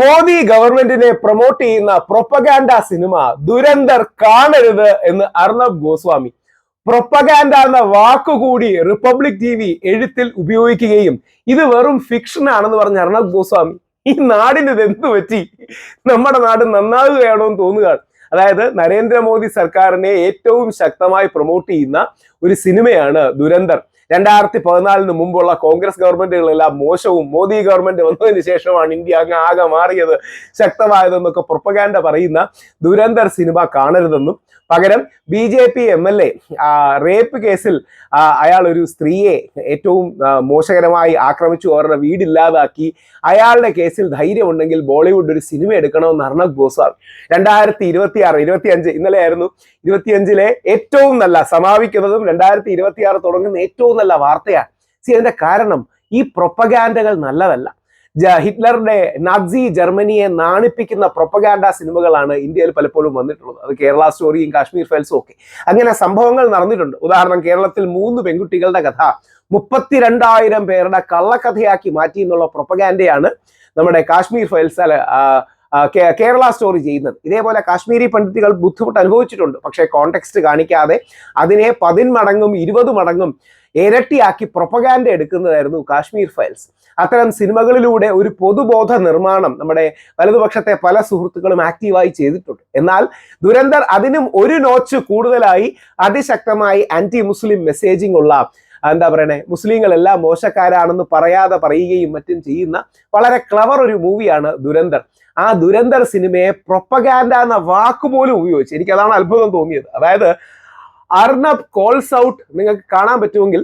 മോദി ഗവൺമെന്റിനെ പ്രൊമോട്ട് ചെയ്യുന്ന propaganda cinema Dhurandhar കാണരുത് എന്ന് അർണബ് ഗോസ്വാമി. പ്രൊപ്പഗാൻഡ എന്ന വാക്കുകൂടി റിപ്പബ്ലിക് ടി വി എഴുത്തിൽ ഉപയോഗിക്കുകയും ഇത് വെറും ഫിക്ഷൻ ആണെന്ന് പറഞ്ഞ അർണബ് ഗോസ്വാമി ഈ നാടിന് എന്ത് പറ്റി? നമ്മുടെ നാട് നന്നാകുകയാണോ എന്ന് തോന്നുകയാണ്. അതായത് നരേന്ദ്രമോദി സർക്കാരിനെ ഏറ്റവും ശക്തമായി പ്രൊമോട്ട് ചെയ്യുന്ന ഒരു സിനിമയാണ് ദുരന്തർ. രണ്ടായിരത്തി പതിനാലിന് മുമ്പുള്ള കോൺഗ്രസ് ഗവൺമെന്റുകളെല്ലാം മോശവും മോദി ഗവൺമെന്റ് വന്നതിന് ശേഷമാണ് ഇന്ത്യ അങ്ങ് ആകെ മാറിയത് ശക്തമായതെന്നൊക്കെ പ്രൊപ്പഗാൻഡ പറയുന്ന ദുരന്തർ സിനിമ കാണരുതെന്നും. പകരം B J P M L A rape കേസിൽ അയാൾ ഒരു സ്ത്രീയെ ഏറ്റവും മോശകരമായി ആക്രമിച്ചു. അവരുടെ വീടില്ലാതാക്കി. അയാളുടെ കേസിൽ ധൈര്യമുണ്ടെങ്കിൽ ബോളിവുഡ് ഒരു സിനിമ എടുക്കണമെന്ന് അർണബ് ഗോസ്വാമി. രണ്ടായിരത്തി ഇരുപത്തി ആറ് ഇരുപത്തി അഞ്ച് ഇന്നലെ ആയിരുന്നു ഇരുപത്തിയഞ്ചിലെ ഏറ്റവും നല്ല സമാപിക്കുന്നതും രണ്ടായിരത്തി ഇരുപത്തി ആറ് തുടങ്ങുന്ന ഏറ്റവും നല്ല വാർത്തയാണ്. സി അതിന്റെ കാരണം ഈ പ്രൊപ്പഗാൻഡകൾ നല്ലതല്ല. ഹിറ്റ്ലറുടെ നാസി ജർമ്മനിയെ നാണിപ്പിക്കുന്ന പ്രൊപ്പഗാൻഡ സിനിമകളാണ് ഇന്ത്യയിൽ പലപ്പോഴും വന്നിട്ടുള്ളത്. അത് കേരള സ്റ്റോറിയും കാശ്മീർ ഫയൽസും ഒക്കെ. അങ്ങനെ സംഭവങ്ങൾ നടന്നിട്ടുണ്ട്. ഉദാഹരണം കേരളത്തിൽ മൂന്ന് പെൺകുട്ടികളുടെ കഥ മുപ്പത്തിരണ്ടായിരം പേരുടെ കള്ളക്കഥയാക്കി മാറ്റി എന്നുള്ള പ്രൊപ്പഗാൻഡയാണ് നമ്മുടെ കാശ്മീർ ഫയൽസ് അല്ല കേരള സ്റ്റോറി ചെയ്യുന്നത്. ഇതേപോലെ കാശ്മീരി പണ്ഡിറ്റുകൾ ബുദ്ധിമുട്ട് അനുഭവിച്ചിട്ടുണ്ട്. പക്ഷേ കോണ്ടെക്സ്റ്റ് കാണിക്കാതെ അതിനെ പതിന്മടങ്ങും ഇരുപത് മടങ്ങും ഇരട്ടിയാക്കി പ്രൊപ്പഗാൻഡ എടുക്കുന്നതായിരുന്നു കാശ്മീർ ഫയൽസ് അത്തരം സിനിമകളിലൂടെ ഒരു പൊതുബോധ നിർമ്മാണം നമ്മുടെ വലതുപക്ഷത്തെ പല സുഹൃത്തുക്കളും ആക്റ്റീവായി ചെയ്തിട്ടുണ്ട്. എന്നാൽ ദുരന്തർ അതിനും ഒരു നോച്ച് കൂടുതലായി അതിശക്തമായി ആന്റി മുസ്ലിം മെസ്സേജിംഗ് ഉള്ള എന്താ പറയണേ മുസ്ലിങ്ങളെല്ലാം മോശക്കാരാണെന്ന് പറയാതെ പറയുകയും മറ്റും ചെയ്യുന്ന വളരെ ക്ലവർ ഒരു മൂവിയാണ് ദുരന്തർ. ആ ദുരന്തർ സിനിമയെ പ്രൊപ്പഗാൻഡ എന്ന വാക്കുപോലും ഉപയോഗിച്ച് എനിക്കതാണ് അത്ഭുതം തോന്നിയത്. അതായത് അർണബ് കോൾസ് ഔട്ട് നിങ്ങൾക്ക് കാണാൻ പറ്റുമെങ്കിൽ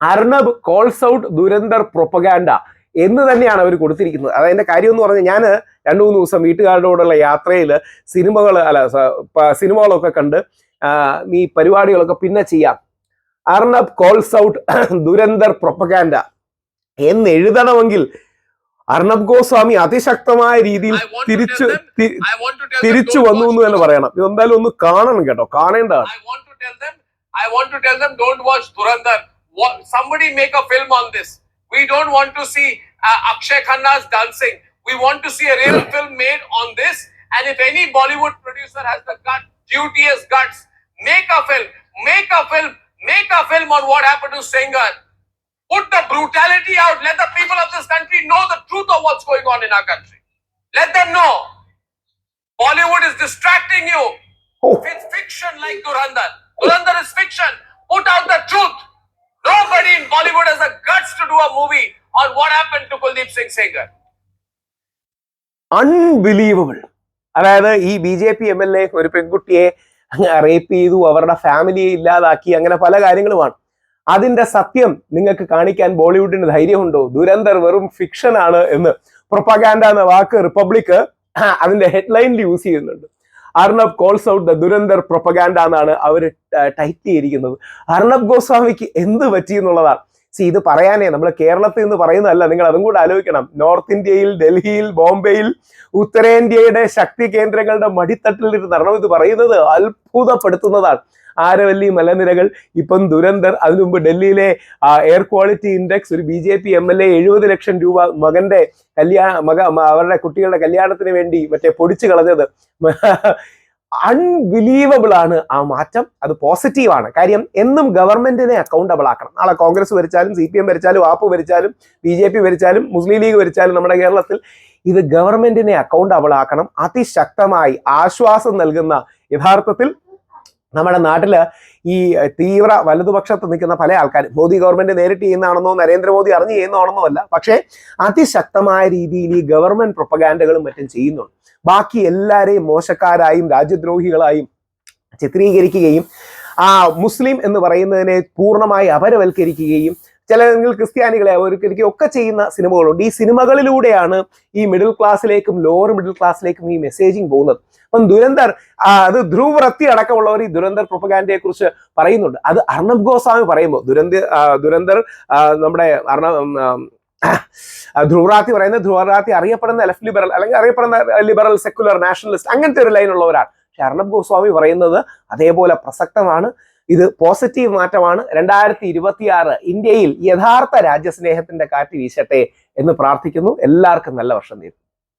Arnab calls out Dhurandhar propaganda എന്ന് തന്നെയാണ് അവർ കൊടുത്തിരിക്കുന്നത്. അതതിന്റെ കാര്യം എന്ന് പറഞ്ഞാൽ ഞാൻ രണ്ടു മൂന്ന് ദിവസം വീട്ടുകാരുടെ കൂടെയുള്ള യാത്രയിൽ സിനിമകൾ അല്ല സിനിമകളൊക്കെ കണ്ട് ഈ പരിപാടികളൊക്കെ പിന്നെ ചെയ്യാം. Arnab calls out Dhurandhar propaganda എന്ന് എഴുതണമെങ്കിൽ അർണബ് ഗോസ്വാമി അതിശക്തമായ രീതിയിൽ തിരിച്ചു തിരിച്ചു വന്നു എന്ന് തന്നെ. പറയണം. ഇതെന്തായാലും ഒന്ന് കാണണം കേട്ടോ. കാണേണ്ടതാണ്. I want to tell them, I want to tell them, don't watch Durandar. Wa- Somebody make a film on this. We don't want to see uh, Akshay Khanna's dancing. We want to see a real film made on this. And if any Bollywood producer has the gut, duteous guts, make a film, make a film, make a film on what happened to Sengar. Put the brutality out. Let the people of this country know the truth of what's going on in our country. Let them know. Bollywood is distracting you. Oh. It's fiction like Durandar. Durandar is fiction. Put out the truth. Nobody in Bollywood has the guts to do a movie on what happened to Kuldeep Singh Sagar. Unbelievable അതായത് ഈ B J P M L A ഒരു പെൺകുട്ടിയെ rape ചെയ്തു അവരുടെ ഫാമിലിയെ ഇല്ലാതാക്കി അങ്ങനെ പല കാര്യങ്ങളുമാണ് അതിന്റെ സത്യം നിങ്ങൾക്ക് കാണിക്കാൻ ബോളിവുഡിന് ധൈര്യമുണ്ടോ ദുരന്തർ വെറും ഫിക്ഷൻ ആണ് എന്ന് പ്രൊപ്പഗാൻഡ എന്ന വാക്ക് റിപ്പബ്ലിക് അതിന്റെ ഹെഡ്ലൈനിൽ യൂസ് ചെയ്യുന്നുണ്ട് Arnab calls out the Dhurandhar propaganda എന്നാണ് അവർ ടൈറ്റ് ചെയ്തിരിക്കുന്നത് അർണബ് ഗോസ്വാമിക്ക് എന്ത് പറ്റി എന്നുള്ളതാണ്. സി ഇത് പറയാനേ നമ്മൾ കേരളത്തിൽ നിന്ന് പറയുന്നതല്ല നിങ്ങൾ അതും കൂടെ ആലോചിക്കണം. നോർത്ത് ഇന്ത്യയിൽ ഡൽഹിയിൽ ബോംബെയിൽ ഉത്തരേന്ത്യയുടെ ശക്തി കേന്ദ്രങ്ങളുടെ മടിത്തട്ടിൽ ഇരുന്ന് അർണബ് ഇത് പറയുന്നത് അത്ഭുതപ്പെടുത്തുന്നതാണ്. ആരവല്ലി മലനിരകൾ ഇപ്പം ദുരന്തർ അതിനു മുമ്പ് ഡൽഹിയിലെ എയർ ക്വാളിറ്റി ഇൻഡെക്സ് ഒരു B J P M L A എഴുപത് ലക്ഷം രൂപ മകന്റെ കല്യാണ മക അവരുടെ കുട്ടികളുടെ കല്യാണത്തിന് വേണ്ടി മറ്റേ പൊടിച്ചു കളഞ്ഞത്. അൺബിലീവബിൾ ആണ് ആ മാറ്റം. അത് പോസിറ്റീവ് ആണ്. കാര്യം എന്നും ഗവൺമെന്റിനെ അക്കൗണ്ടബിൾ ആക്കണം. നാളെ കോൺഗ്രസ് ഭരിച്ചാലും സി പി എം ഭരിച്ചാലും ആപ്പ് ഭരിച്ചാലും ബി ജെ പി ഭരിച്ചാലും മുസ്ലിം ലീഗ് ഭരിച്ചാലും നമ്മുടെ കേരളത്തിൽ ഇത് ഗവൺമെന്റിനെ അക്കൗണ്ടബിൾ ആക്കണം. അതിശക്തമായി ആശ്വാസം നൽകുന്ന യഥാർത്ഥത്തിൽ നമ്മുടെ നാട്ടിൽ ഈ തീവ്ര വലതുപക്ഷത്ത് നിൽക്കുന്ന പല ആൾക്കാരും മോദി ഗവൺമെന്റ് നേരിട്ട് ചെയ്യുന്നതാണെന്നോ നരേന്ദ്രമോദി അറിഞ്ഞു ചെയ്യുന്നതാണെന്നോ അല്ല പക്ഷേ അതിശക്തമായ രീതിയിൽ ഈ ഗവൺമെന്റ് പ്രൊപ്പഗാൻഡകളും മറ്റും ചെയ്യുന്നുണ്ട്. ബാക്കി എല്ലാവരെയും മോശക്കാരായും രാജ്യദ്രോഹികളായും ചിത്രീകരിക്കുകയും ആ മുസ്ലിം എന്ന് പറയുന്നതിനെ പൂർണമായി അപരവൽക്കരിക്കുകയും ചില ക്രിസ്ത്യാനികളെ അവർക്ക് ഒക്കെ ചെയ്യുന്ന സിനിമകളുണ്ട്. ഈ സിനിമകളിലൂടെയാണ് ഈ മിഡിൽ ക്ലാസ്സിലേക്കും ലോവർ മിഡിൽ ക്ലാസ്സിലേക്കും ഈ മെസ്സേജിങ് പോകുന്നത്. അപ്പം ദുരന്തർ അത് ധ്രുവ് റത്തി അടക്കമുള്ളവർ ഈ ദുരന്തർ പ്രൊപ്പഗാൻഡയെ കുറിച്ച് പറയുന്നുണ്ട്. അത് അർണബ് ഗോസ്വാമി പറയുമ്പോൾ ദുരന്ത ദുരന്തർ നമ്മുടെ അർണബ് ധ്രുവറാത്തി പറയുന്ന ധ്രുവറാത്തി അറിയപ്പെടുന്ന ലെഫ്റ്റ് ലിബറൽ അല്ലെങ്കിൽ അറിയപ്പെടുന്ന ലിബറൽ സെക്യുലർ നാഷണലിസ്റ്റ് അങ്ങനത്തെ ഒരു ലൈനുള്ളവരാണ് പക്ഷെ അർണബ് ഗോസ്വാമി പറയുന്നത് അതേപോലെ പ്രസക്തമാണ്. ഇത് പോസിറ്റീവ് മാറ്റമാണ്. രണ്ടായിരത്തി ഇരുപത്തിയാറ് ഇന്ത്യയിൽ യഥാർത്ഥ രാജ്യസ്നേഹത്തിന്റെ കാറ്റ് വീശട്ടെ എന്ന് പ്രാർത്ഥിക്കുന്നു. എല്ലാവർക്കും നല്ല വർഷം നേരുന്നു.